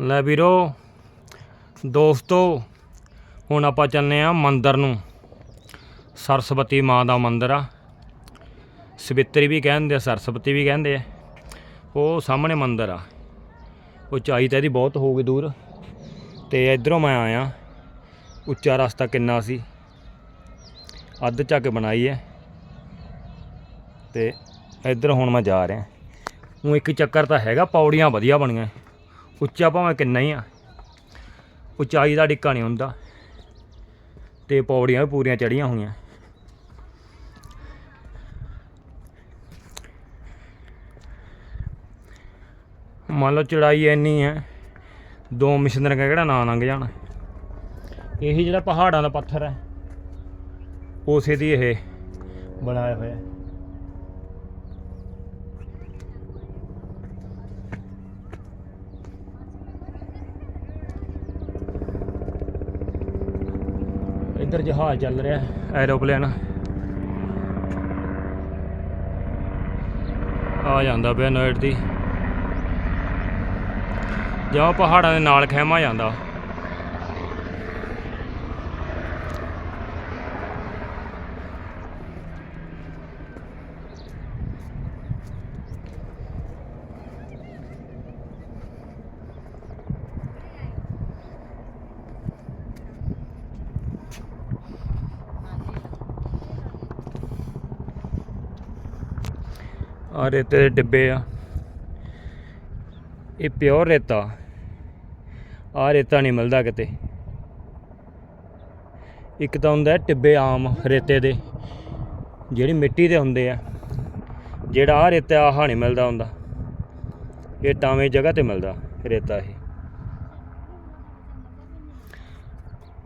ਲੈ ਵੀਰੋ, ਦੋਸਤੋ, ਹੁਣ ਆਪਾਂ ਚੱਲਨੇ ਆ ਮੰਦਰ ਨੂੰ। ਸਰਸਵਤੀ ਮਾਂ ਦਾ ਮੰਦਰ ਆ। ਸਵਿਤਰੀ ਵੀ ਕਹਿੰਦੇ ਆ, ਸਰਸਵਤੀ ਵੀ ਕਹਿੰਦੇ ਆ। ਉਹ ਸਾਹਮਣੇ ਮੰਦਰ ਆ। ਉਚਾਈ ਤਾਂ ਇਹਦੀ ਬਹੁਤ ਹੋਊਗੀ ਦੂਰ। ਤੇ ਇਧਰੋਂ ਮੈਂ ਆਇਆ। ਉੱਚਾ ਰਸਤਾ ਕਿੰਨਾ ਸੀ। ਅੱਧ ਚੱਕ ਬਣਾਈ ਹੈ ਤੇ ਇੱਧਰ ਹੁਣ ਮੈਂ ਜਾ ਰਿਹਾ। ਉਹ ਇੱਕ ਚੱਕਰ ਤਾਂ ਹੈਗਾ, ਪੌੜੀਆਂ ਵਧੀਆ ਬਣੀਆਂ। ਉੱਚਾ ਭਾਵੇਂ ਕਿੰਨਾ ਹੀ ਆ। ਉਚਾਈ ਦਾ ਡਿੱਕਾ ਨਹੀਂ ਹੁੰਦਾ। ਤੇ ਪੌੜੀਆਂ ਵੀ ਪੂਰੀਆਂ ਚੜੀਆਂ ਹੋਈਆਂ। ਮੰਨ ਲਓ ਚੜਾਈ ਇੰਨੀ ਹੈ, ਦੋ ਮਿਸ਼ਨਰ ਕਿਹੜਾ ਨਾਂ ਲੰਘ ਜਾਣ। ਇਹੀ ਜਿਹੜਾ ਪਹਾੜਾਂ ਦਾ ਪੱਥਰ ਹੈ, ਉਸੇ ਦੀ ਇਹ ਬਣਾਇਆ ਹੋਇਆ। ਹੈ ਇੱਧਰ ਜਹਾਜ਼ ਚੱਲ ਰਿਹਾ ਐਰੋਪਲੇਨ। ਆ ਜਾਂਦਾ ਪਿਆ ਨੋਇਟ ਦੀ। ਜਾਂ ਪਹਾੜਾਂ ਦੇ ਨਾਲ ਖਹਿਮਾ ਜਾਂਦਾ। ਆ ਰੇਤੇ ਦੇ ਡਿੱਬੇ ਆ। ਇਹ ਪਿਓਰ ਰੇਤਾ। ਆ ਰੇਤਾ ਨਹੀਂ ਮਿਲਦਾ ਕਿਤੇ। ਇੱਕ ਤਾਂ ਹੁੰਦਾ ਟਿੱਬੇ ਆਮ ਰੇਤੇ ਦੇ, ਜਿਹੜੀ ਮਿੱਟੀ ਦੇ ਹੁੰਦੇ ਆ। ਜਿਹੜਾ ਆ ਰੇਤਾ ਆਹ ਨਹੀਂ ਮਿਲਦਾ ਹੁੰਦਾ। ਇਹ ਟਾਵੇਂ ਜਗ੍ਹਾ ਤੇ ਮਿਲਦਾ ਰੇਤਾ ਇਹ।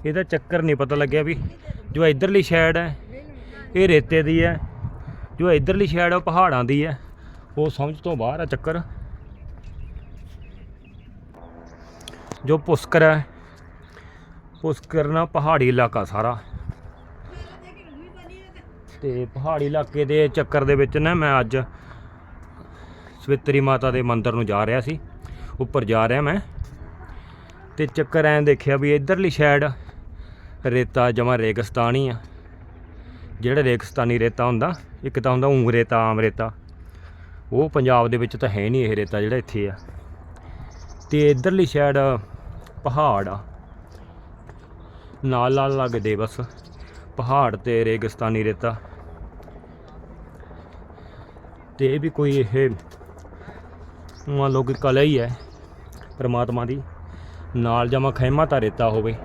ਇਹਦਾ ਚੱਕਰ ਨਹੀਂ ਪਤਾ ਲੱਗਿਆ ਵੀ, ਜੋ ਇਧਰਲੀ ਸਾਈਡ ਹੈ, ਇਹ ਰੇਤੇ ਦੀ ਹੈ। ਜੋ ਇਧਰਲੀ ਸਾਈਡ ਉਹ ਪਹਾੜਾਂ ਦੀ ਹੈ ਉਹ ਸਮਝ ਤੋਂ ਬਾਹਰ ਆ ਚੱਕਰ। ਜੋ ਪੁਸ਼ਕਰ ਹੈ ਪੁਸ਼ਕਰ ਨਾ ਪਹਾੜੀ ਇਲਾਕਾ ਸਾਰਾ। ਤੇ ਪਹਾੜੀ ਇਲਾਕੇ ਦੇ ਚੱਕਰ ਦੇ ਵਿੱਚ ਨਾ ਮੈਂ ਅੱਜ ਸਵਿਤਰੀ ਮਾਤਾ ਦੇ ਮੰਦਿਰ ਨੂੰ ਜਾ ਰਿਹਾ ਸੀ। ਉੱਪਰ ਜਾ ਰਿਹਾ ਮੈਂ। ਤੇ ਚੱਕਰ ਐਂ ਦੇਖਿਆ ਵੀ ਇਧਰਲੀ ਸਾਈਡ ਰੇਤਾ ਜਮਾ ਰੇਗਿਸਤਾਨ ਹੀ ਆ। ਜਿਹੜਾ ਰੇਗਿਸਤਾਨੀ ਰੇਤਾ ਹੁੰਦਾ, ਇੱਕ ਤਾਂ ਹੁੰਦਾ ਊਂ ਰੇਤਾ, ਆਮ ਰੇਤਾ। ਉਹ ਪੰਜਾਬ ਦੇ ਵਿੱਚ ਤਾਂ ਹੈ ਨਹੀਂ ਇਹ ਰੇਤਾ ਜਿਹੜਾ ਇੱਥੇ ਆ। ਤੇ ਇਧਰਲੀ ਸਾਈਡ ਪਹਾੜ ਆ। ਨਾਲ ਨਾਲ ਲੱਗਦੇ ਬਸ, ਪਹਾੜ ਤੇ ਰੇਗਿਸਤਾਨੀ ਰੇਤਾ। ਤੇ ਇਹ ਵੀ ਕੋਈ ਇਹ, ਮੰਨ ਲਓ ਕਿ ਕਲਾ ਹੀ ਹੈ ਪਰਮਾਤਮਾ ਦੀ। ਨਾਲ ਜਮਾ ਖੈਮਾ ਤਾਂ ਰੇਤਾ ਹੋਵੇ।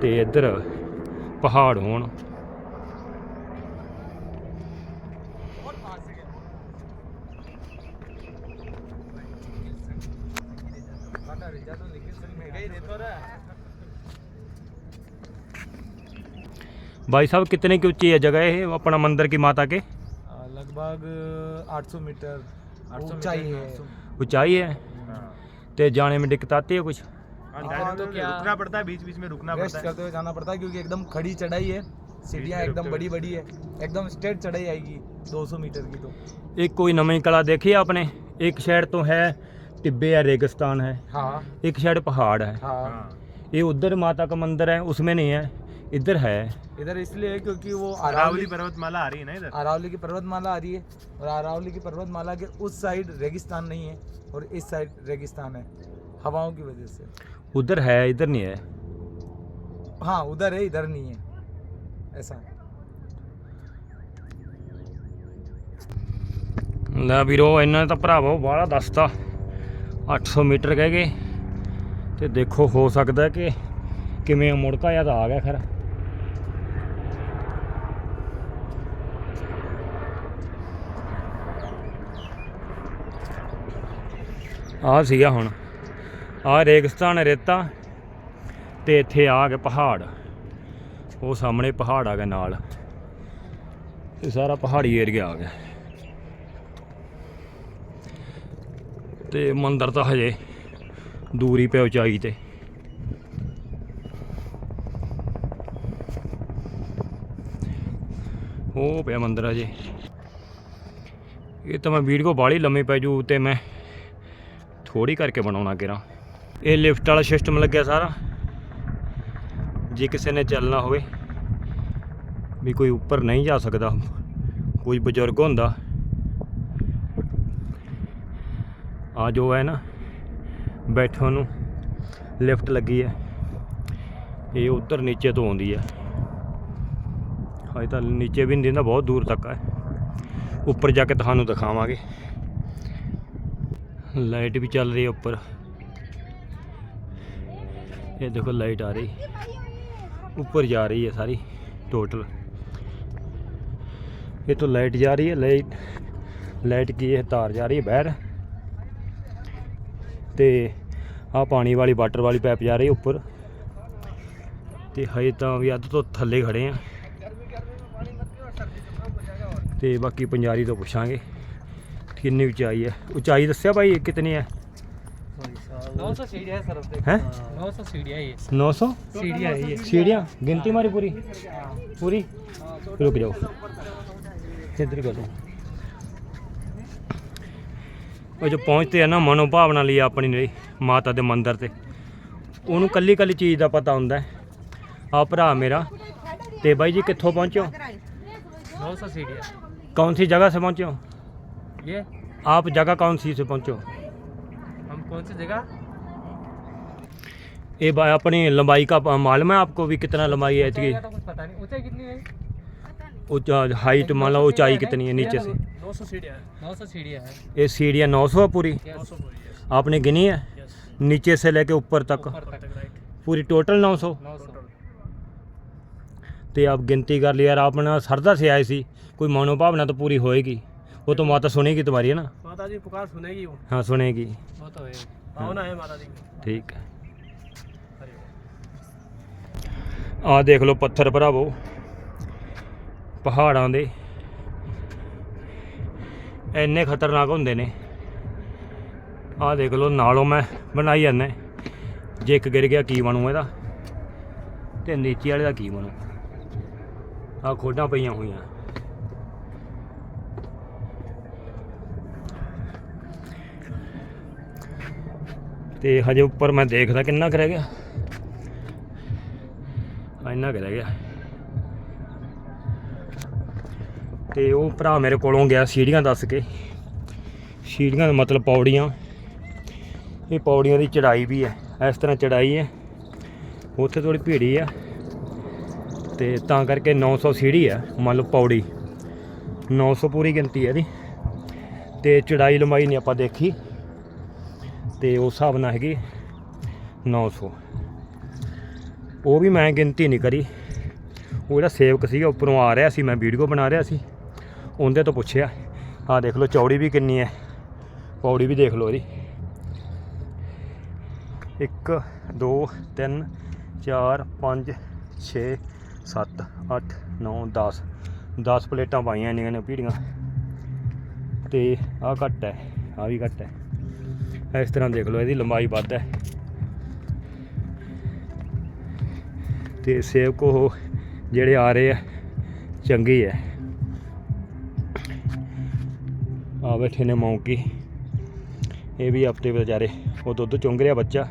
ਤੇ ਇੱਧਰ ਪਹਾੜ ਹੋਣ भाई साहब कितने की ऊंची है जगह है अपना मंदिर की माता के आ, लगभग 800 मीटर 800 ऊंचाई मीटर, है। 800 ऊंचाई है तो जाने में दिक्कत आती है कुछ हाँ, तो क्या? रुकना पड़ता है बीच बीच में रुकना रेस्ट करते हुए जाना पड़ता है क्योंकि एकदम खड़ी चढ़ाई है सीढ़ियाँ एकदम बड़ी बड़ी है एकदम स्ट्रेट चढ़ाई आएगी 200 मीटर की तो। एक कोई नवी कला देखी है आपने? एक साइड तो है टिब्बे है रेगिस्तान है। हाँ। एक साइड पहाड़ है। हाँ। ये उधर माता का मंदिर है उसमें नहीं है इधर है। इधर इसलिए है क्योंकि वो अरावली अरावली पर्वतमाला आ रही है ना इधर? अरावली की पर्वतमाला आ रही है और अरावली की पर्वतमाला के उस साइड रेगिस्तान नहीं है और इस साइड रेगिस्तान है हवाओं की वजह से। उधर है इधर नहीं है हाँ उधर है इधर नहीं है ऐसा है ਲੈ ਵੀਰੋ ਇਹਨਾਂ ਨੇ ਤਾਂ ਭਰਾਵੋ ਬਾਹਲਾ ਦੱਸਤਾ 800 ਮੀਟਰ ਕਹਿ ਗਏ ਤੇ ਦੇਖੋ ਹੋ ਸਕਦਾ ਕਿ ਕਿਵੇਂ ਮੁੜਕਾ ਜਾਂ ਤਾਂ ਆ ਗਿਆ ਖਰ ਆ ਸੀਗਾ ਹੁਣ ਆ ਰੇਗਿਸਤਾਨ ਰੇਤਾ ਤੇ ਇੱਥੇ ਆ ਗਏ ਪਹਾੜ। ਉਹ ਸਾਹਮਣੇ ਪਹਾੜ ਆ ਗਿਆ ਨਾਲ। ਇਹ ਸਾਰਾ ਪਹਾੜੀ ਏਰੀਆ ਆ ਗਿਆ। ਤੇ ਮੰਦਰ ਤਾਂ ਹਜੇ ਦੂਰੀ ਪੈ ਉਚਾਈ ਤੇ। ਉਹ ਪਿਆ ਮੰਦਰ ਹਜੇ। ਇਹ ਤਾਂ ਮੈਂ ਵੀਡੀਓ ਬਾਹਲੀ ਲੰਮੀ ਪੈ ਜੂ ਤੇ ਮੈਂ ਥੋੜੀ ਕਰਕੇ ਬਣਾਉਣਾ ਕਿਰਾ। ਇਹ ਲਿਫਟ ਵਾਲਾ ਸਿਸਟਮ ਲੱਗਿਆ ਸਾਰਾ। ਜੇ ਕਿਸੇ ਨੇ ਚੱਲਣਾ ਹੋਵੇ, ਵੀ ਕੋਈ ਉੱਪਰ ਨਹੀਂ ਜਾ ਸਕਦਾ, ਕੋਈ ਬਜ਼ੁਰਗ ਹੁੰਦਾ, ਆ ਜੋ ਹੈ ਨਾ ਬੈਠਣ ਨੂੰ ਲਿਫਟ ਲੱਗੀ ਹੈ। ਇਹ ਉੱਧਰ ਨੀਚੇ ਤੋਂ ਆਉਂਦੀ ਹੈ। ਹਜੇ ਤਾਂ ਨੀਚੇ ਵੀ ਨਹੀਂ ਦਿੰਦਾ, ਬਹੁਤ ਦੂਰ ਤੱਕ ਹੈ। ਉੱਪਰ ਜਾ ਕੇ ਤੁਹਾਨੂੰ ਦਿਖਾਵਾਂਗੇ। ਲਾਈਟ ਵੀ ਚੱਲ ਰਹੀ ਹੈ ਉੱਪਰ। ਇਹ ਦੇਖੋ ਲਾਈਟ ਆ ਰਹੀ। ਉੱਪਰ ਜਾ ਰਹੀ ਹੈ ਸਾਰੀ ਟੋਟਲ ਇਹ ਤੋਂ ਲਾਈਟ ਜਾ ਰਹੀ ਹੈ, ਲਾਈਟ ਲਾਈਟ ਕੀ ਇਹ ਤਾਰ ਜਾ ਰਹੀ ਹੈ ਬਾਹਰ। ਤੇ ਆ ਪਾਣੀ ਵਾਲੀ ਵਾਟਰ ਵਾਲੀ ਪਾਈਪ ਜਾ ਰਹੀ ਹੈ ਉੱਪਰ। ਤੇ ਹਜੇ ਤਾਂ ਵੀ ਅੱਧ ਤੋਂ ਥੱਲੇ ਖੜੇ ਆ ਤੇ ਬਾਕੀ ਪੰਜਾਰੀ ਤੋਂ ਪੁੱਛਾਂਗੇ, ਕਿੰਨੀ ਉਚਾਈ ਹੈ। ਉਚਾਈ ਦੱਸਿਆ ਭਾਈ ਕਿਤਨੀ ਹੈ? नौ सौ सीढ़िया है सर अब हैं नौ सौ सीढ़िया है ये 900 सीढ़िया है ये सीढ़ियाँ गिनती हमारी पूरी पूरी रुक जाओ इधर करो ਉਹ ਜੋ ਪਹੁੰਚਦੇ ਆ ਨਾ ਮਨੋਭਾਵਨਾ ਲਈ ਆਪਣੀ ਲਈ ਮਾਤਾ ਦੇ ਮੰਦਿਰ ਤੇ ਉਹਨੂੰ ਕੱਲੀ ਕੱਲੀ ਚੀਜ਼ ਦਾ ਪਤਾ ਹੁੰਦਾ ਹੈ ਆ ਭਰਾ ਮੇਰਾ ਤੇ ਬਾਈ ਜੀ ਕਿੱਥੋਂ ਪਹੁੰਚੇ ਹੋ नौ सौ सीढ़िया कौन सी जगह से पहुंचे हो ये आप जगह कौन सी से पहुंचे हो हम कौन सी जगह ये बा- अपनी लंबाई का प- मालूम है आपको भी कितना लंबाई है इसकी ऊंचाई का तो कुछ पता नहीं ऊंचाई कितनी है ऊंचा- हाइट मान लो ऊंचाई कितनी है नीचे से नौ सौ सीढ़िया नौ सौ सीढ़िया है ये सीढ़ियाँ नौ सौ पूरी नौ सौ पूरी है आपने गिनी है यस नीचे से लेके ऊपर तक ऊपर तक राइट पूरी टोटल नौ सौ नौ सौ ਤੇ ਆਪ ਗਿਣਤੀ ਕਰ ਲਿਆ ਯਾਰ ਆਪਣਾ ਸਰਦਾ ਸੇ ਆਏ ਸੀ ਕੋਈ ਮਨੋਭਾਵਨਾ ਤਾਂ ਪੂਰੀ ਹੋਏਗੀ वो तो माता सुनेगी तुम्हारी है ना माता जी पुकार सुनेगी वो हाँ सुनेगी वो तो है भावना है माता जी की ठीक ਆਹ ਦੇਖ ਲਓ ਪੱਥਰ ਭਰਾਵੋ, ਪਹਾੜਾਂ ਦੇ। ਇੰਨੇ ਖਤਰਨਾਕ ਹੁੰਦੇ ਨੇ। ਆਹ ਦੇਖ ਲਓ, ਨਾਲੋਂ ਮੈਂ ਬਣਾਈ ਜਾਂਦਾ। ਜੇ ਇੱਕ ਗਿਰ ਗਿਆ, ਕੀ ਬਣੂ ਇਹਦਾ? ਤੇ ਨੀਚੇ ਵਾਲੇ ਦਾ ਕੀ ਬਣੂ? ਆ ਖੋਡਾਂ ਪਈਆਂ ਹੋਈਆਂ। ਤੇ ਹਜੇ ਉੱਪਰ ਮੈਂ ਦੇਖਦਾ ਕਿੰਨਾ ਕੁ ਰਹਿ ਗਿਆ। ਇੰਨਾ ਕੁ ਰਹਿ ਗਿਆ। ਤੇ ਉਹ ਭਰਾ ਮੇਰੇ ਕੋਲੋਂ ਗਿਆ ਸੀੜੀਆਂ ਦੱਸ ਕੇ। ਸੀੜੀਆਂ ਦਾ ਮਤਲਬ ਪੌੜੀਆਂ। ਇਹ ਪੌੜੀਆਂ ਦੀ ਚੜਾਈ ਵੀ ਹੈ, ਇਸ ਤਰ੍ਹਾਂ ਚੜਾਈ ਹੈ। ਉੱਥੇ ਥੋੜੀ ਭੀੜੀ ਆ। ਤੇ ਤਾਂ ਕਰਕੇ 900 ਸੀੜੀ ਹੈ ਮੰਨ ਲਓ ਪੌੜੀ। 900 ਪੂਰੀ ਗਿਣਤੀ ਹੈ ਇਹਦੀ। ਤੇ ਚੜਾਈ ਲੰਬਾਈ ਨਹੀਂ ਆਪਾਂ ਦੇਖੀ। ਤੇ ਉਸ ਹਿਸਾਬ ਨਾਲ ਹੈਗੀ 900 ਉਹ ਵੀ ਮੈਂ ਗਿਣਤੀ ਨਹੀਂ ਕਰੀ। ਉਹ ਜਿਹੜਾ ਸੇਵਕ ਸੀਗਾ, ਉੱਪਰੋਂ ਆ ਰਿਹਾ ਸੀ, ਮੈਂ ਵੀਡੀਓ ਬਣਾ ਰਿਹਾ ਸੀ। ਉਹਦੇ ਤੋਂ ਪੁੱਛਿਆ, ਆਹ ਦੇਖ ਲਓ, ਚੌੜੀ ਵੀ ਕਿੰਨੀ ਹੈ। ਪੌੜੀ ਵੀ ਦੇਖ ਲਓ ਇਹਦੀ। 1 2 3 4 5 6 7 8 9 10 10 ਪਲੇਟਾਂ ਪਾਈਆਂ ਇੰਨੀਆਂ ਨੇ ਪੀੜੀਆਂ। ਤੇ ਆਹ ਘੱਟ ਹੈ, ਆਹ ਵੀ ਘੱਟ ਹੈ। ਇਸ ਤਰ੍ਹਾਂ ਦੇਖ ਲਓ, ਇਹਦੀ ਲੰਬਾਈ ਵੱਧ ਹੈ। ਤੇ ਸੇਵਕ ਉਹ ਜਿਹੜੇ ਆ ਰਹੇ ਆ, ਚੰਗੀ ਹੈ ਆ ਬੈਠੇ ਨੇ ਮੌਂਕੀ। ਇਹ ਵੀ ਆਪਣੇ ਵਿਚਾਰੇ, ਉਹ ਦੁੱਧ ਚੁੰਗ ਰਿਹਾ ਬੱਚਾ।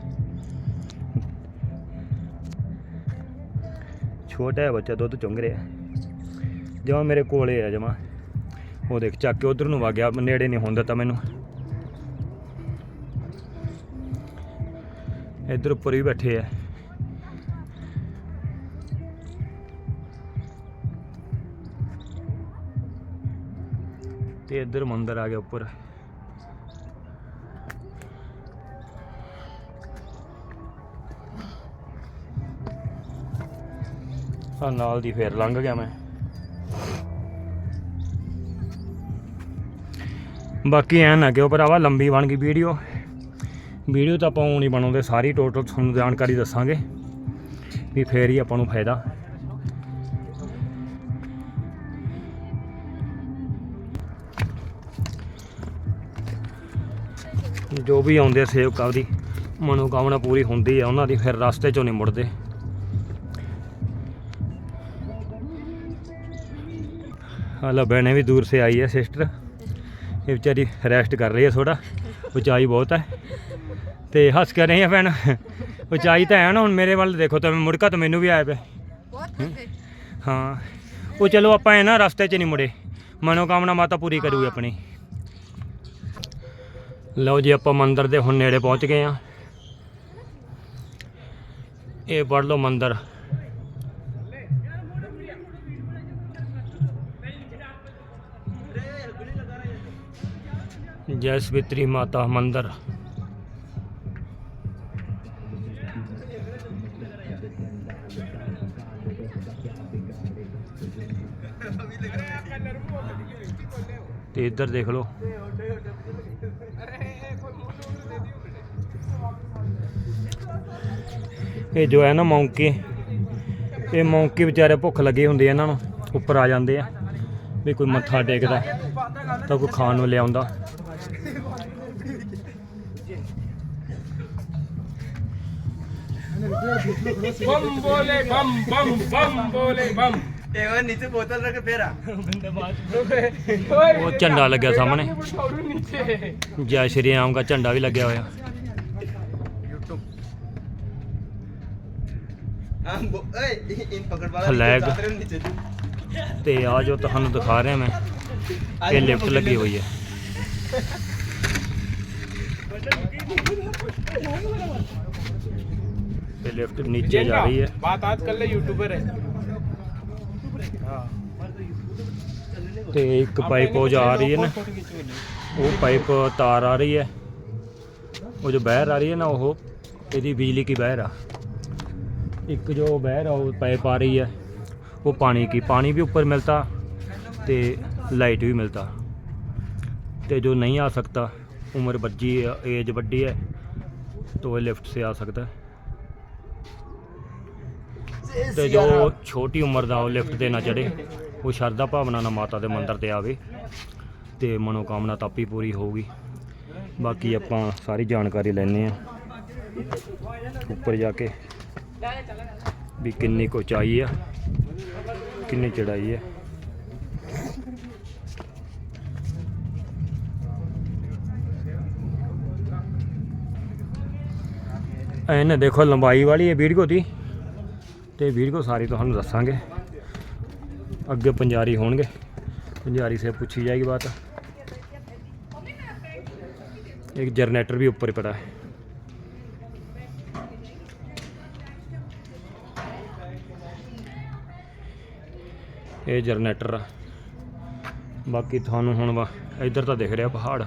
ਛੋਟਾ ਹੈ ਬੱਚਾ ਦੁੱਧ ਚੁੰਗ ਰਿਹਾ। ਜਮਾ ਮੇਰੇ ਕੋਲੇ ਆ, ਜਮਾ। ਉਹ ਦੇਖ, ਚੱਕ ਕੇ ਉਧਰ ਨੂੰ ਵਗ ਗਿਆ, ਨੇੜੇ ਨਹੀਂ ਹੁੰਦਾ ਤਾਂ ਮੈਨੂੰ। ਇੱਧਰ ਉੱਪਰ ਵੀ ਬੈਠੇ ਆ। ਤੇ ਇੱਧਰ ਮੰਦਰ ਆ ਗਿਆ ਉੱਪਰ। ਆ ਨਾਲ ਦੀ ਫੇਰ ਲੰਘ ਗਿਆ ਮੈਂ। ਬਾਕੀ ਐਂ ਨਾ ਕਿਉਂ ਭਰਾਵਾ, ਲੰਬੀ ਬਣ ਗਈ ਵੀਡੀਓ। ਵੀਡੀਓ ਤਾਂ ਆਪਾਂ ਉਹ ਨਹੀਂ ਬਣਾਉਂਦੇ, ਸਾਰੀ ਟੋਟਲ ਤੁਹਾਨੂੰ ਜਾਣਕਾਰੀ ਦੱਸਾਂਗੇ ਵੀ ਫੇਰ ਹੀ ਆਪਾਂ ਨੂੰ ਫਾਇਦਾ। ਜੋ ਵੀ ਆਉਂਦੇ ਆ ਸੇਵਕ ਆਪਦੀ ਮਨੋਕਾਮਨਾ ਪੂਰੀ ਹੁੰਦੀ ਆ ਉਹਨਾਂ ਦੀ ਫਿਰ ਰਸਤੇ ਚੋਂ ਨਹੀਂ ਮੁੜਦੇ। ਹਾਲਾ ਬਹਿਣੇ ਵੀ ਦੂਰ ਸੇ ਆਈ ਹੈ ਸਿਸਟਰ ਇਹ ਵਿਚਾਰੀ ਰੈਸਟ ਕਰ ਰਹੀ ਹੈ ਥੋੜਾ ਉਚਾਈ ਬਹੁਤ ਹੈ ਤੇ ਹੱਸ ਕੇ ਰਹੇ ਆ ਭੈਣ? ਉਚਾਈ ਤਾਂ ਹੈ ਨਾ ਹੁਣ ਮੇਰੇ ਵੱਲ ਦੇਖੋ ਤਾਂ ਮੁੜਕਾ ਤਾਂ ਮੈਨੂੰ ਵੀ ਆਇਆ ਪਿਆ। ਹਾਂ ਉਹ ਚਲੋ ਆਪਾਂ ਇਹ ਨਾ ਰਸਤੇ 'ਚ ਨਹੀਂ ਮੁੜੇ। ਮਨੋਕਾਮਨਾ ਮਾਤਾ ਪੂਰੀ ਕਰੂਗੀ ਆਪਣੀ। ਲਓ ਜੀ, ਆਪਾਂ ਮੰਦਰ ਦੇ ਹੁਣ ਨੇੜੇ ਪਹੁੰਚ ਗਏ ਆ ਇਹ ਪੜ ਲਓ ਮੰਦਰ। ਜੈ ਸਵਿਤਰੀ ਮਾਤਾ ਮੰਦਰ। ਤੇ ਇੱਧਰ ਦੇਖ ਲਓ। ਇਹ ਜੋ ਹੈ ਨਾ ਮੌਂਕੀ ਇਹ ਮੌਂਕੀ ਵਿਚਾਰੇ ਭੁੱਖ ਲੱਗੀ ਹੁੰਦੀ ਹੈ ਇਹਨਾਂ ਨੂੰ ਉੱਪਰ ਆ ਜਾਂਦੇ ਆ ਵੀ ਕੋਈ ਮੱਥਾ ਟੇਕਦਾ ਤਾਂ ਕੋਈ ਖਾਣ ਨੂੰ ਲਿਆਉਂਦਾ बम बोले बम बम बम बोले बम नीचे बोतल रख फेरा ਉਹ ਝੰਡਾ ਲੱਗਿਆ ਸਾਹਮਣੇ ਜੈ ਸ਼੍ਰੀ ਰਾਮ ਦਾ ਝੰਡਾ ਵੀ ਲੱਗਿਆ ਹੋਇਆ इन पकड़ वाला Flag. नीचे उतार रहे हो नीचे तू। ਤੇ ਆ ਜੋ ਤੁਹਾਨੂੰ ਦਿਖਾ ਰਿਹਾ ਮੈਂ ਇਹ ਲਿਫਟ ਲੱਗੀ ਹੋਈ ਹੈ ਇਹ ਲਿਫਟ ਨੀਚੇ ਜਾ ਰਹੀ ਹੈ बात आज कर ले यूट्यूबर है ਤੇ ਇੱਕ ਪਾਈਪ ਉਹ ਜਾ ਰਹੀ ਹੈ ਨਾ ਉਹ ਪਾਈਪ ਤਾਰ ਆ ਰਹੀ है वो जो बहर आ रही है ना वो यदि बिजली की बहर आ एक जो बहर है वो पाइप आ रही है वो पानी की पानी भी ऊपर मिलता ते लाइट भी मिलता ते जो नहीं आ सकता उम्र बच्ची एज बड़ी है तो वो लिफ्ट से आ सकता है ਤੇ ਜੋ ਛੋਟੀ ਉਮਰ ਦਾ ਉਹ ਲਿਫਟ ਤੇ ਨਾ ਚੜੇ ਉਹ ਸ਼ਰਧਾ ਭਾਵਨਾ ਨਾਲ ਮਾਤਾ ਦੇ ਮੰਦਿਰ ਤੇ ਆਵੇ ਤੇ ਮਨੋਕਾਮਨਾ ਤਾਂ ਆਪੀ ਪੂਰੀ ਹੋਊਗੀ ਬਾਕੀ ਆਪਾਂ ਸਾਰੀ ਜਾਣਕਾਰੀ ਲੈਣੇ ਆ ਉੱਪਰ ਜਾ ਕੇ ਵੀ ਕਿੰਨੀ ਕੁ ਆ, ਕਿੰਨੀ ਚੜਾਈ ਆ। ਇਹਨੇ ਦੇਖੋ ਲੰਬਾਈ ਵਾਲੀ ਇਹ ਵੀਡੀਓ ਦੀ, ਤੇ ਵੀਡੀਓ ਸਾਰੀ ਤੁਹਾਨੂੰ ਦੱਸਾਂਗੇ। ਅੱਗੇ ਪੰਜਾਰੀ ਹੋਣਗੇ, ਪੰਜਾਰੀ ਸੇ ਪੁੱਛੀ ਜਾਏਗੀ ਬਾਤ। ਇੱਕ ਜਨਰੇਟਰ ਵੀ ਉੱਪਰ ਪੜਾ ਹੈ। ਇਹ ਜਨਰੇਟਰ ਆ। ਬਾਕੀ ਤੁਹਾਨੂੰ ਹੁਣ ਵਾ, ਇੱਧਰ ਤਾਂ ਦਿਖ ਰਿਹਾ ਪਹਾੜ।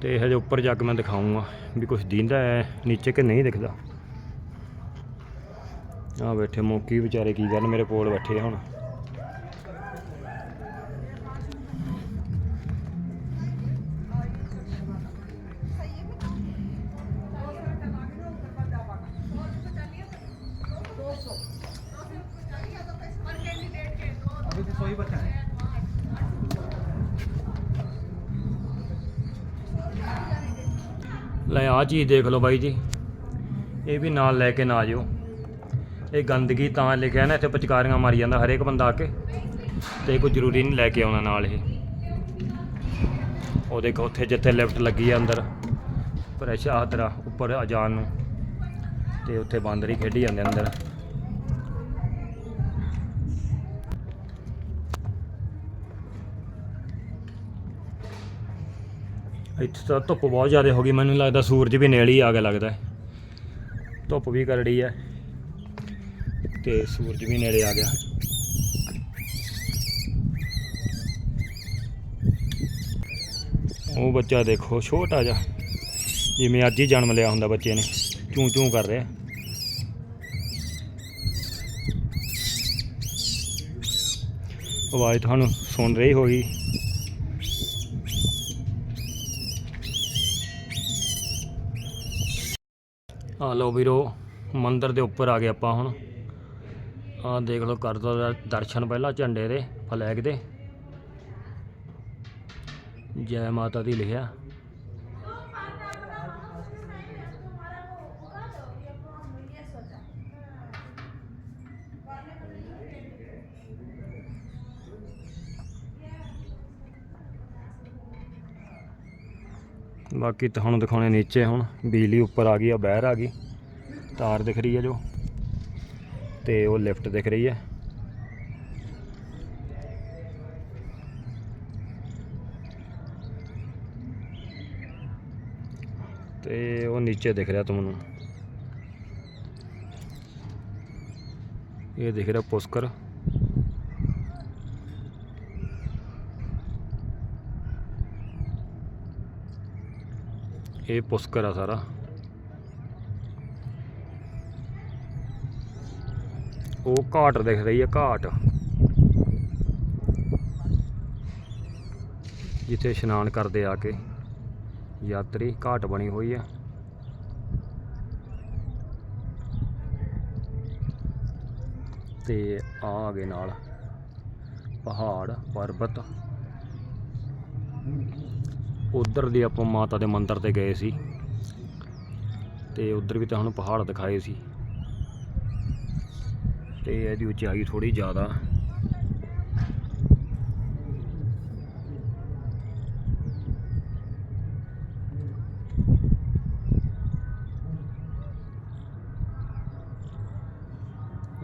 ਤੇ ਇਹ ਹਜੇ ਉੱਪਰ ਜਾ ਕੇ ਮੈਂ ਦਿਖਾਉਂਗਾ ਵੀ ਕੁਝ ਦਿੰਦਾ ਹੈ, ਨੀਚੇ ਕਿ ਨਹੀਂ ਦਿਖਦਾ। ਆ ਬੈਠੇ ਮੋਕੀ ਵਿਚਾਰੇ, ਕੀ ਕਰਨ ਮੇਰੇ ਕੋਲ ਬੈਠੇ ਹੁਣ। ਲੈ ਆ ਚੀਜ਼ ਦੇਖ ਲਓ ਬਾਈ ਜੀ। ਇਹ ਵੀ ਨਾਲ ਲੈ ਕੇ ਨਾ ਜਿਓ ਇਹ ਗੰਦਗੀ ਤਾਂ ਲਿਖਿਆ ਨਾ ਇੱਥੇ ਪਚਕਾਰੀਆਂ ਮਾਰੀ ਜਾਂਦਾ ਹਰੇਕ ਬੰਦਾ ਆ ਕੇ। ਤੇ ਕੋਈ ਜ਼ਰੂਰੀ ਨਹੀਂ ਲੈ ਕੇ ਆਉਣਾ ਨਾਲ ਇਹ। ਉਹ ਦੇਖੋ ਉੱਥੇ ਜਿੱਥੇ ਲਿਫਟ ਲੱਗੀ ਆ ਅੰਦਰ ਪ੍ਰੈਸ਼ਰ ਆਹ ਉੱਪਰ ਆ ਜਾਣ ਨੂੰ। ਤੇ ਉੱਥੇ ਬਾਂਦਰ ਹੀ ਖੇਡੀ ਜਾਂਦੇ ਅੰਦਰ। ਇੱਥੇ ਤਾਂ ਧੁੱਪ ਬਹੁਤ ਜ਼ਿਆਦਾ ਹੋ ਗਈ, ਮੈਨੂੰ ਲੱਗਦਾ ਸੂਰਜ ਵੀ ਨੇੜੇ ਹੀ ਆ ਗਿਆ ਲੱਗਦਾ। ਹੈ। ਧੁੱਪ ਵੀ ਕਰੜੀ ਹੈ ਤੇ ਸੂਰਜ ਵੀ ਨੇੜੇ ਆ ਗਿਆ। ਉਹ ਬੱਚਾ ਦੇਖੋ, ਛੋਟਾ ਜਿਹਾ, ਜਿਵੇਂ ਅੱਜ ਹੀ ਜਨਮ ਲਿਆ ਹੁੰਦਾ ਬੱਚੇ ਨੇ, ਚੂੰ ਚੂੰ ਕਰ ਰਿਹਾ। ਆਵਾਜ਼ ਤੁਹਾਨੂੰ ਸੁਣ ਰਹੀ ਹੋਈ ਆ ਲਓ ਵੀਰੋ, ਮੰਦਿਰ ਦੇ ਉੱਪਰ ਆ ਗਏ ਆਪਾਂ ਹੁਣ। ਆ ਦੇਖ ਲਓ, ਕਰ ਦੋ ਦਰਸ਼ਨ ਪਹਿਲਾਂ ਝੰਡੇ ਦੇ, ਫਲੈਗ ਦੇ। ਜੈ ਮਾਤਾ ਦੀ ਲਿਖਿਆ। ਬਾਕੀ ਤੁਹਾਨੂੰ ਦਿਖਾਉਣੇ ਨੀਚੇ ਹੁਣ, ਬਿਜਲੀ ਉੱਪਰ ਆ ਗਈ ਆ, ਬਹਿਰ ਆ ਗਈ। ਤਾਰ ਦਿਖ ਰਹੀ ਹੈ ਜੋ, ਤੇ ਉਹ ਲਿਫਟ ਦਿਖ ਰਹੀ ਹੈ ਤੇ ਉਹ ਨੀਚੇ ਦਿਖ ਰਿਹਾ ਤੁਹਾਨੂੰ ਇਹ ਦਿਖ ਰਿਹਾ ਪੁਸ਼ਕਰ। ਇਹ ਪੁਸ਼ਕਰ ਆ ਸਾਰਾ। ਉਹ ਘਾਟ ਦਿਖ ਰਹੀ ਹੈ ਘਾਟ। ਜਿੱਥੇ ਇਸ਼ਨਾਨ ਕਰਦੇ ਆ ਕੇ ਯਾਤਰੀ ਘਾਟ ਬਣੀ ਹੋਈ ਆ। ਤੇ ਆ ਆ ਗਏ ਨਾਲ ਪਹਾੜ, ਪਰਬਤ। ਉਧਰ ਦੀ ਆਪਾਂ ਮਾਤਾ ਦੇ ਮੰਦਿਰ ਤੇ ਗਏ ਸੀ। ਤੇ ਉਧਰ ਵੀ ਤੁਹਾਨੂੰ ਪਹਾੜ ਦਿਖਾਏ ਸੀ। ਤੇ ਇਹਦੀ ਉਚਾਈ ਥੋੜੀ ਜ਼ਿਆਦਾ।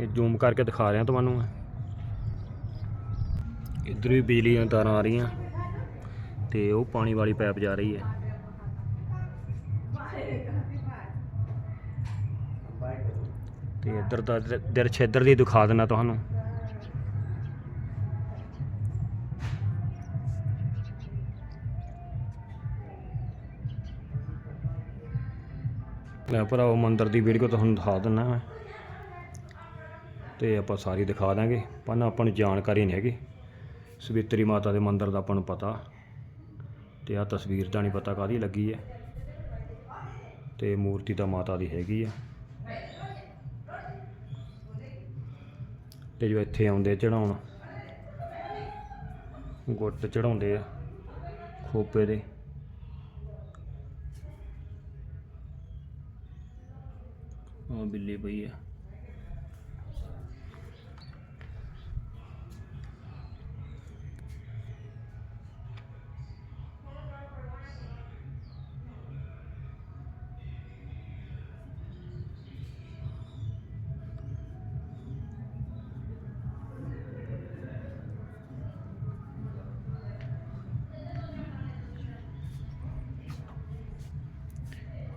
ਇਹ ਜ਼ੂਮ ਕਰਕੇ ਦਿਖਾ ਰਿਹਾ ਤੁਹਾਨੂੰ ਮੈਂ। ਇੱਧਰ ਵੀ ਬਿਜਲੀ ਦੀਆਂ ਤਾਰਾਂ ਆ ਰਹੀਆਂ। ਤੇ ਉਹ ਪਾਣੀ ਵਾਲੀ ਪਾਈਪ ਜਾ ਰਹੀ ਹੈ। ਤੇ ਇੱਧਰ ਦਾ ਦ- ਦ੍ਰਿਸ਼ ਦੀ ਦਿਖਾ ਦਿੰਦਾ ਤੁਹਾਨੂੰ। ਲੈ ਭਰਾਓ ਮੰਦਰ ਦੀ ਵੀਡੀਓ ਤੁਹਾਨੂੰ ਦਿਖਾ ਦਿੰਦਾ ਮੈਂ। ਤੇ ਆਪਾਂ ਸਾਰੀ ਦਿਖਾ ਦਾਂਗੇ। ਪਰ ਆਪਾਂ ਨੂੰ ਜਾਣਕਾਰੀ ਨਹੀਂ ਹੈਗੀ। ਸਵਿਤਰੀ ਮਾਤਾ ਦੇ ਮੰਦਰ ਦਾ ਆਪਾਂ ਨੂੰ ਪਤਾ। ਤੇ ਆ ਤਸਵੀਰ ਦਾ ਨਹੀਂ ਪਤਾ ਕਾਦੀ ਲੱਗੀ ਹੈ। ਤੇ ਮੂਰਤੀ ਤਾਂ ਮਾਤਾ ਦੀ ਹੈਗੀ ਆ ਤੇ ਜੋ ਇੱਥੇ ਆਉਂਦੇ ਚੜਾਉਣ, ਗੁੱਟ ਚੜਾਉਂਦੇ ਆ ਖੋਪੇ ਦੇ। ਉਹ ਬਿੱਲੀ ਪਈ ਆ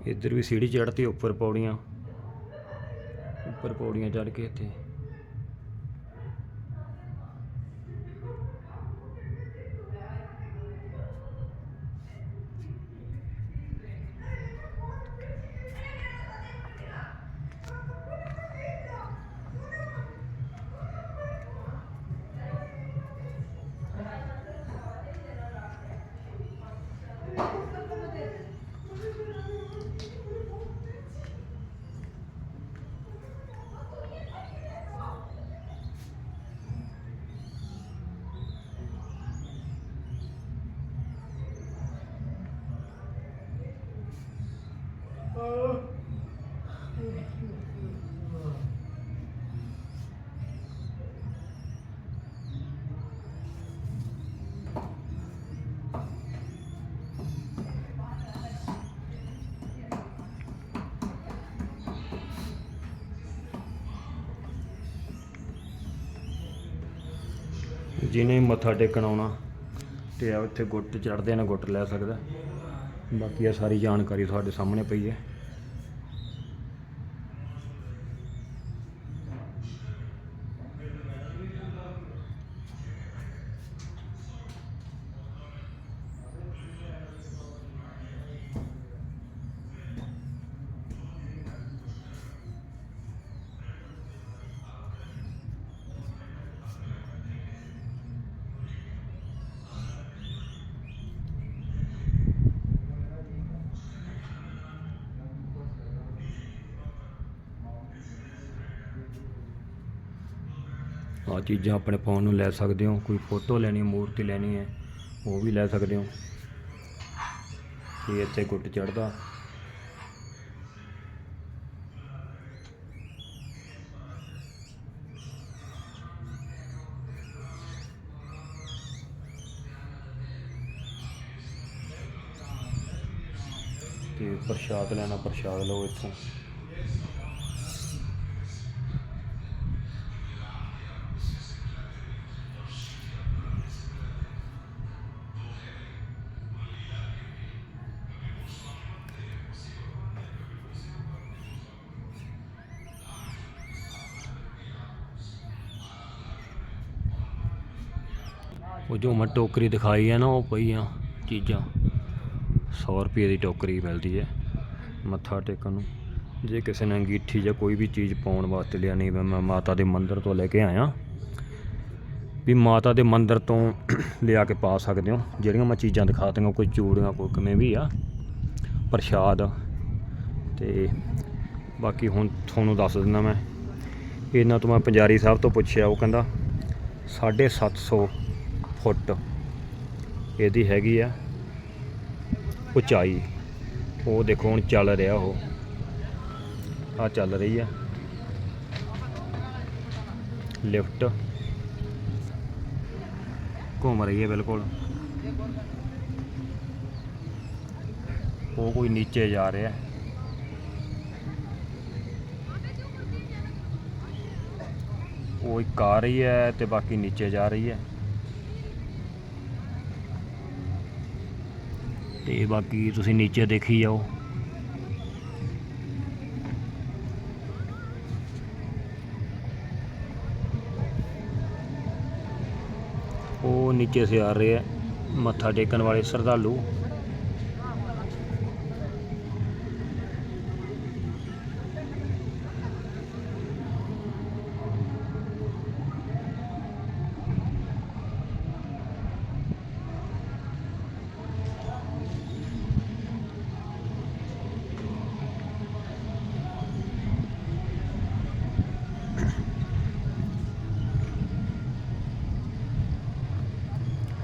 ਇੱਧਰ ਵੀ ਸੀढ़ी ਚੜ੍ਹਤੀ ਉੱਪਰ ਪੌੜੀਆਂ। ਉੱਪਰ ਪੌੜੀਆਂ ਚੜ੍ਹ ਕੇ ਇੱਥੇ। ਜਿਹਨੇ ਮੱਥਾ ਟੇਕਣ ਆਉਣਾ ਤੇ ਆ ਉੱਥੇ ਗੁੱਟ ਚੜ੍ਹਦੇ ਨੇ, ਗੁੱਟ ਲੈ ਸਕਦਾ। ਬਾਕੀ ਇਹ ਸਾਰੀ ਜਾਣਕਾਰੀ ਤੁਹਾਡੇ ਸਾਹਮਣੇ ਪਈ ਹੈ। ਚੀਜ਼ਾਂ ਆਪਣੇ ਫੋਨ ਨੂੰ ਲੈ ਸਕਦੇ ਹੋ, ਕੋਈ ਫੋਟੋ ਲੈਣੀ, ਮੂਰਤੀ ਲੈਣੀ ਹੈ, ਉਹ ਵੀ ਲੈ ਸਕਦੇ ਹੋ। ਤੇ ਇੱਥੇ ਗੁੱਟ ਚੜਦਾ ਤੇ ਪ੍ਰਸ਼ਾਦ ਲੈਣਾ, ਪ੍ਰਸ਼ਾਦ ਲਓ ਇੱਥੋਂ। ਉਹ ਜੋ ਮੈਂ ਟੋਕਰੀ ਦਿਖਾਈ ਹੈ ਨਾ, ਉਹ ਪਈਆਂ ਚੀਜ਼ਾਂ। 100 ਰੁਪਏ ਦੀ ਟੋਕਰੀ ਮਿਲਦੀ ਹੈ ਮੱਥਾ ਟੇਕਣ ਨੂੰ। ਜੇ ਕਿਸੇ ਨੇ ਅੰਗੀਠੀ ਜਾਂ ਕੋਈ ਵੀ ਚੀਜ਼ ਪਾਉਣ ਵਾਸਤੇ ਲਿਆਣੀ ਮੈਂ ਮੈਂ ਮਾਤਾ ਦੇ ਮੰਦਿਰ ਤੋਂ ਲੈ ਕੇ ਆਇਆ। ਵੀ ਮਾਤਾ ਦੇ ਮੰਦਿਰ ਤੋਂ ਲਿਆ ਕੇ ਪਾ ਸਕਦੇ ਹੋ। ਜਿਹੜੀਆਂ ਮੈਂ ਚੀਜ਼ਾਂ ਦਿਖਾਤੀਆਂ ਕੋਈ ਚੂੜੀਆਂ, ਕੋਈ ਕਿਵੇਂ ਵੀ ਆ, ਪ੍ਰਸ਼ਾਦ। ਤੇ ਬਾਕੀ ਹੁਣ ਤੁਹਾਨੂੰ ਦੱਸ ਦਿੰਦਾ ਮੈਂ। ਇਹਨਾਂ ਤੋਂ ਮੈਂ ਪੰਜਾਰੀ ਸਾਹਿਬ ਤੋਂ ਪੁੱਛਿਆ, ਉਹ ਕਹਿੰਦਾ 750 ਫੁੱਟ ਇਹਦੀ ਹੈਗੀ ਆ ਉਚਾਈ। ਉਹ ਦੇਖੋ ਹੁਣ ਚੱਲ ਰਿਹਾ ਉਹ। ਆ ਚੱਲ ਰਹੀ ਆ। ਲਿਫਟ। ਘੁੰਮ ਰਹੀ ਹੈ ਬਿਲਕੁਲ। ਉਹ ਕੋਈ ਨੀਚੇ ਜਾ ਰਿਹਾ। ਹੈ। ਉਹ ਇੱਕ ਆ ਰਹੀ ਹੈ ਤੇ ਬਾਕੀ ਨੀਚੇ ਜਾ ਰਹੀ ਹੈ। ਤੇ ਬਾਕੀ ਤੁਸੀਂ ਨੀਚੇ ਦੇਖੀ ਜਾਓ। ਉਹ ਨੀਚੇ ਸੇ ਆ ਰਹੇ ਹੈ। ਮੱਥਾ ਟੇਕਣ ਵਾਲੇ ਸ਼ਰਧਾਲੂ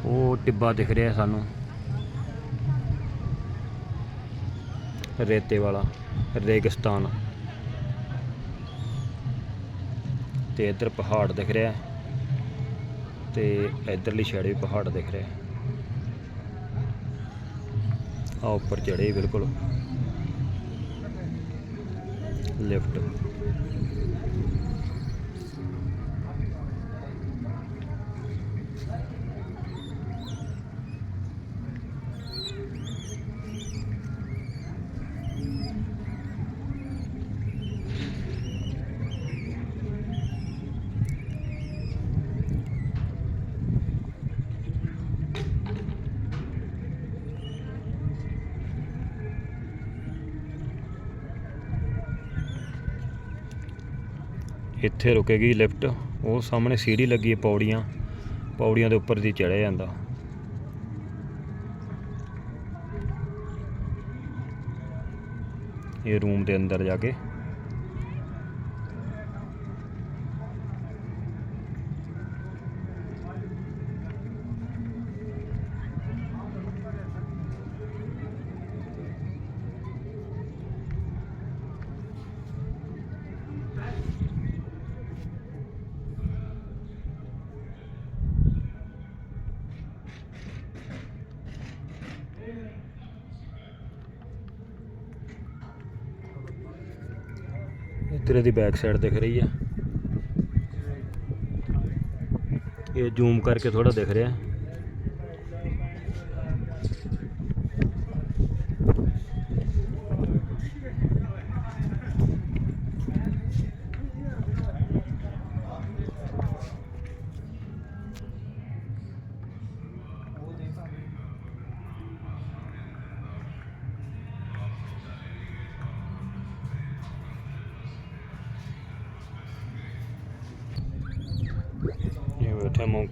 ਉਹ ਟਿੱਬਾ ਦਿਖ ਰਿਹਾ ਸਾਨੂੰ। ਰੇਤੇ ਵਾਲਾ, ਰੇਗਿਸਤਾਨ। ਤੇ ਇੱਧਰ ਪਹਾੜ ਦਿਖ ਰਿਹਾ। ਹੈ ਤੇ ਇੱਧਰਲੀ ਸਾਈਡ ਵੀ ਪਹਾੜ ਦਿਖ ਰਿਹਾ। ਹੈ ਆ ਉੱਪਰ ਚੜੇ ਬਿਲਕੁਲ। ਲਿਫਟ। ਇੱਥੇ ਰੁਕੇਗੀ ਲਿਫਟ। ਉਹ ਸਾਹਮਣੇ ਸੀੜੀ ਲੱਗੀ ਹੈ ਪੌੜੀਆਂ। ਪੌੜੀਆਂ ਦੇ ਉੱਪਰ ਦੀ ਚੜਿਆ ਜਾਂਦਾ। ਇਹ ਰੂਮ ਦੇ ਅੰਦਰ ਜਾ ਕੇ ਇੱਧਰ ਇਹਦੀ ਬੈਕ ਸਾਈਡ ਦਿਖ ਰਹੀ ਹੈ ਇਹ ਜ਼ੂਮ ਕਰਕੇ ਥੋੜਾ ਦਿਖ ਰਿਹਾ।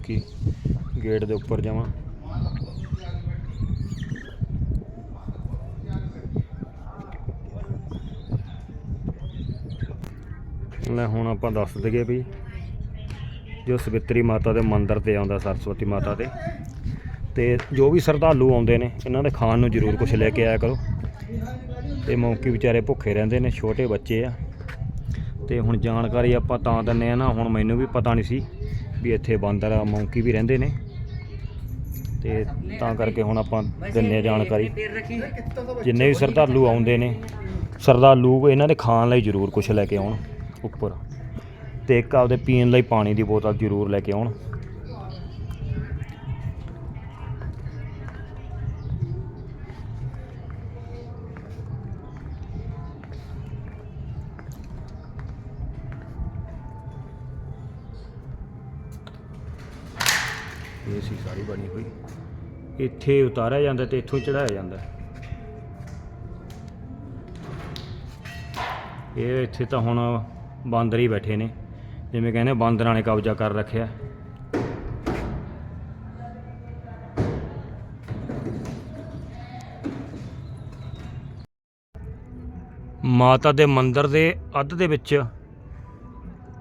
ਬੈਠਾ ਗੇਟ ਦੇ ਉੱਪਰ ਜਾਵਾਂ। ਲੈ ਹੁਣ ਆਪਾਂ ਦੱਸ ਦਈਏ ਵੀ ਜੋ ਸਵਿਤਰੀ ਮਾਤਾ ਦੇ ਮੰਦਿਰ ਤੇ ਆਉਂਦਾ, ਸਰਸਵਤੀ ਮਾਤਾ ਦੇ, ਤੇ ਜੋ ਵੀ ਸ਼ਰਧਾਲੂ ਆਉਂਦੇ ਨੇ, ਇਹਨਾਂ ਦੇ ਖਾਣ ਨੂੰ ਜ਼ਰੂਰ ਕੁਝ ਲੈ ਕੇ ਆਇਆ ਕਰੋ। ਤੇ ਮੌਂਕੀ ਵਿਚਾਰੇ ਭੁੱਖੇ ਰਹਿੰਦੇ ਨੇ, ਛੋਟੇ ਬੱਚੇ ਆ। ਤੇ ਹੁਣ ਜਾਣਕਾਰੀ ਆਪਾਂ ਤਾਂ ਦਿੰਨੇ ਆ ਨਾ, ਹੁਣ ਮੈਨੂੰ ਵੀ ਪਤਾ ਨਹੀਂ ਸੀ ਵੀ ਇੱਥੇ ਬਾਂਦਰ, ਮੌਂਕੀ ਵੀ ਰਹਿੰਦੇ ਨੇ। ਤੇ ਤਾਂ ਕਰਕੇ ਹੁਣ ਆਪਾਂ ਦਿੰਨੇ ਹਾਂ ਜਾਣਕਾਰੀ। ਜਿੰਨੇ ਵੀ ਸ਼ਰਧਾਲੂ ਆਉਂਦੇ ਨੇ, ਸ਼ਰਧਾਲੂ ਇਹਨਾਂ ਦੇ ਖਾਣ ਲਈ ਜ਼ਰੂਰ ਕੁਝ ਲੈ ਕੇ ਆਉਣ ਉੱਪਰ। ਤੇ ਇੱਕ ਆਪਦੇ ਪੀਣ ਲਈ ਪਾਣੀ ਦੀ ਬੋਤਲ ਜ਼ਰੂਰ ਲੈ ਕੇ ਆਉਣ। ਇਹ ਸੀ ਸਾਰੀ ਬਣੀ ਹੋਈ। ਇੱਥੇ ਉਤਾਰਿਆ ਜਾਂਦਾ ਤੇ ਇੱਥੋਂ ਚੜਾਇਆ ਜਾਂਦਾ। ਇਹ ਇੱਥੇ ਤਾਂ ਹੁਣ ਬਾਂਦਰ ਹੀ ਬੈਠੇ ਨੇ, ਜਿਵੇਂ ਕਹਿੰਦੇ ਬਾਂਦਰਾਂ ਨੇ ਕਬਜ਼ਾ ਕਰ ਰੱਖਿਆ। ਮਾਤਾ ਦੇ ਮੰਦਿਰ ਦੇ ਅੱਧ ਦੇ ਵਿੱਚ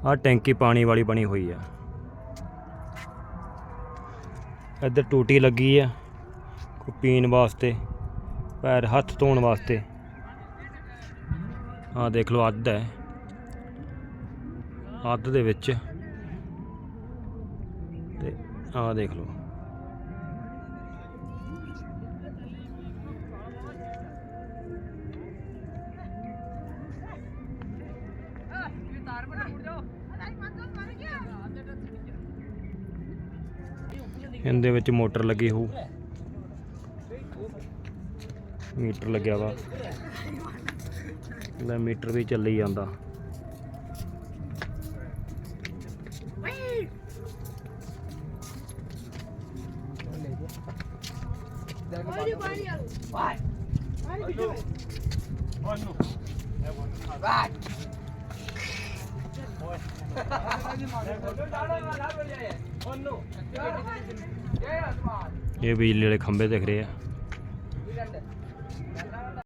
ਆ ਟੈਂਕੀ ਪਾਣੀ ਵਾਲੀ ਬਣੀ ਹੋਈ ਆ। ਇੱਧਰ ਟੂਟੀ ਲੱਗੀ ਆ ਪੀਣ ਵਾਸਤੇ, ਪੈਰ ਹੱਥ ਧੋਣ ਵਾਸਤੇ। ਆਹ ਦੇਖ ਲਓ ਅੱਧ ਹੈ। ਅੱਧ ਦੇ ਵਿੱਚ। ਤੇ ਆਹ ਦੇਖ ਲਓ। ਇਹਦੇ ਵਿੱਚ ਮੋਟਰ ਲੱਗੀ ਹੋਊ। ਮੀਟਰ ਲੱਗਿਆ ਵਾ। ਲੈ ਮੀਟਰ ਵੀ ਚੱਲੀ ਜਾਂਦਾ। ਇਹ ਬਿਜਲੀ ਵਾਲੇ ਖੰਭੇ ਦਿਖ ਰਹੇ ਆ।